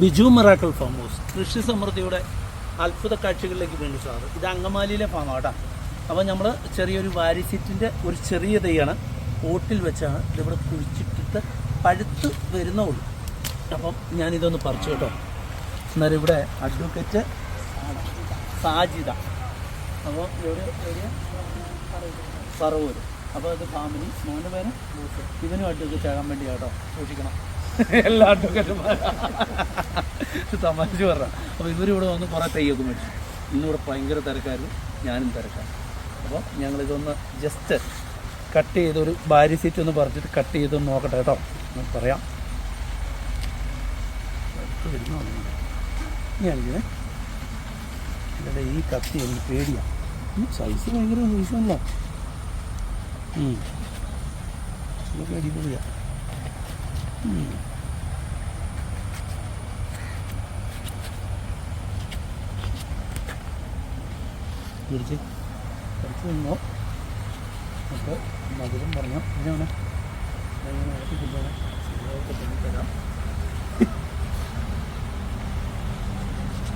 Biju miracle farm house കൃഷി സമൃദ്ധിയുടെ അത്ഭുത കാഴ്ചകളിലേക്ക് വേണ്ടി സ്വാഗതം. ഇത് അങ്കമാലിയിലെ ഫാം ആട്ടാ അപ്പോൾ നമ്മൾ ചെറിയൊരു വാരിസിറ്റിന്റെ ഒരു ചെറിയ തൈയാണ് ഓട്ടിൽ വെച്ചാണ് ഇതിവിടെ കുഴിച്ചിട്ടിട്ട് പഴുത്ത് വരുന്നുള്ളൂ അപ്പം ഞാനിതൊന്ന് പറിച്ചു കേട്ടോ. എന്നാലും ഇവിടെ അഡ്വക്കേറ്റ് സാജിത അപ്പോൾ ഇവിടെ പറവൂർ അപ്പോൾ ഇത് ഫാമിലി മോന്റെ പേര്? ഇവനും അഡ്വക്കേറ്റ് ആകാൻ വേണ്ടി കേട്ടോ. സൂക്ഷിക്കണം. എല്ലാ തമാശ പറ. അപ്പോൾ ഇവരിവിടെ വന്ന് കുറേ തയ്യൊക്കെ മേടിച്ചു. ഇന്നിവിടെ ഭയങ്കര തിരക്കായിരുന്നു. ഞാനും തിരക്കാണ്. അപ്പോൾ ഞങ്ങളിതൊന്ന് ജസ്റ്റ് കട്ട് ചെയ്തൊരു ഭാര്യ സീറ്റ് ഒന്ന് പറഞ്ഞിട്ട് കട്ട് ചെയ്തൊന്ന് നോക്കട്ടെ കേട്ടോ. പറയാം. ഞാനിങ്ങനെ ഈ കത്തി എനിക്ക് പേടിയാണ് സൈസ് ഭയങ്കര സൈസല്ല ഇതൊക്കെ പിടിച്ച് കുറച്ച് നിന്നോ? അപ്പോൾ മധുരം പറഞ്ഞോ? ഇതാണ്.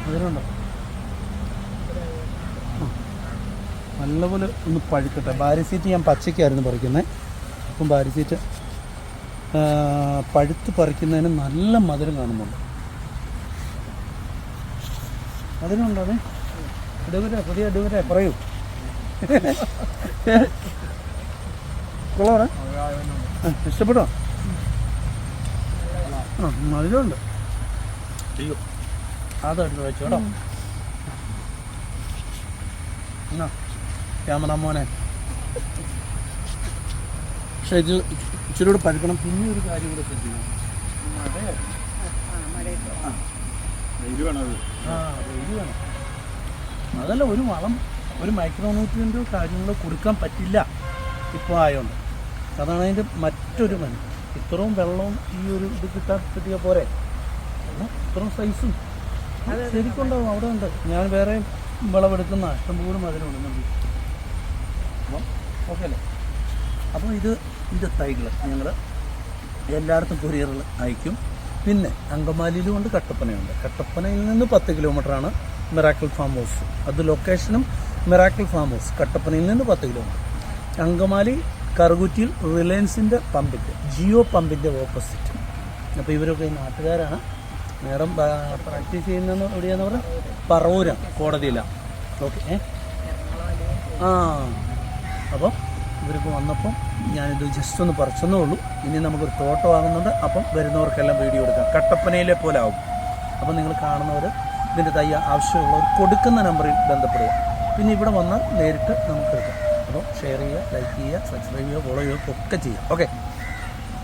മധുരമുണ്ടോ നല്ലപോലെ ഒന്ന് പഴുക്കട്ടെ. ബാരി സീറ്റ് ഞാൻ പച്ചയ്ക്കായിരുന്നു പറിക്കുന്നത് അപ്പം ബാരിസീറ്റ് ആ, പഴുത്ത് പറിക്കുന്നതിന് നല്ല മധുരം കാണുന്നുണ്ട്. മധുരം ഉണ്ടോ അതെ ഇടുവരെ പുതിയ ഇടുവരെ പറയൂ. കൊള്ളാണ് ഇഷ്ടപ്പെട്ടോ? ആ മധുരമുണ്ട്. അയ്യോ. അതെടുത്ത് വെച്ചു കേട്ടോ. എന്നാ ക്യാമറ മോനെ. പക്ഷെ ഇത് ഇച്ചിരി കൂടെ പഴുക്കണം. പിന്നെ ഒരു കാര്യം കൂടെ ശ്രദ്ധിക്കണം ആ വെയിൽ വേണം അതല്ല ഒരു വളം ഒരു മൈക്രോന്യൂട്രിയന്റോ കാര്യങ്ങളോ കൊടുക്കാൻ പറ്റില്ല ഇപ്പോൾ ആയതുകൊണ്ട് അതാണ് അതിന്റെ മറ്റൊരു മന ഇത്രയും വെള്ളവും ഈ ഒരു ഇത് കിട്ടാൻ കിട്ടിയ പോരെ. ഇത്രയും സൈസും ശരിക്കുണ്ടാവും അവിടെ ഉണ്ട് ഞാൻ വേറെ വിളവെടുക്കുന്ന ഇഷ്ടംപോലും അതിനുണ്ട് നമുക്ക് അപ്പം ഓക്കെ അല്ലേ? അപ്പോൾ ഇത് ഇത് തൈകൾ ഞങ്ങൾ എല്ലായിടത്തും കൊറിയറിൽ അയക്കും. പിന്നെ അങ്കമാലിയിലും ഉണ്ട് കട്ടപ്പനയുണ്ട്. കട്ടപ്പനയിൽ നിന്ന് പത്ത് കിലോമീറ്ററാണ് മിറാക്കിൾ ഫാം ഹൗസ് അത് ലൊക്കേഷനും മിറാക്കിൾ ഫാം ഹൗസ് കട്ടപ്പനയിൽ നിന്ന് പത്ത് കിലോമീറ്റർ അങ്കമാലി കറുകുറ്റിയിൽ റിലയൻസിന്റെ പമ്പിന്റെ ജിയോ പമ്പിന്റെ ഓപ്പോസിറ്റ് അപ്പോൾ ഇവരൊക്കെ ഈ നാട്ടുകാരാണ്. നേരം പ്രാക്ടീസ് ചെയ്യുന്നതെന്ന് എവിടെയാന്ന് പറഞ്ഞാൽ പറവൂരാണ് കോടതിയിലാണ്. ഓക്കെ ആ. അപ്പം ഇവർക്ക് വന്നപ്പം ഞാനിത് ജസ്റ്റ് ഒന്ന് പറിച്ചെന്നേ ഉള്ളൂ. ഇനി നമുക്കൊരു തോട്ടം വാങ്ങുന്നുണ്ട് അപ്പം വരുന്നവർക്കെല്ലാം വീഡിയോ എടുക്കാം. കട്ടപ്പനയിലെ പോലെ ആവും. അപ്പം നിങ്ങൾ കാണുന്നവർ ഇതിന്റെ തയ്യ ആവശ്യമുള്ളവർ കൊടുക്കുന്ന നമ്പറിൽ ബന്ധപ്പെടുക. പിന്നെ ഇവിടെ വന്നാൽ നേരിട്ട് നമുക്ക് എടുക്കാം. അപ്പോൾ ഷെയർ ചെയ്യുക ലൈക്ക് ചെയ്യുക സബ്സ്ക്രൈബ് ചെയ്യുക ഫോളോ ചെയ്യുക ഒക്കെ ചെയ്യുക ഓക്കെ.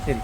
ശരി.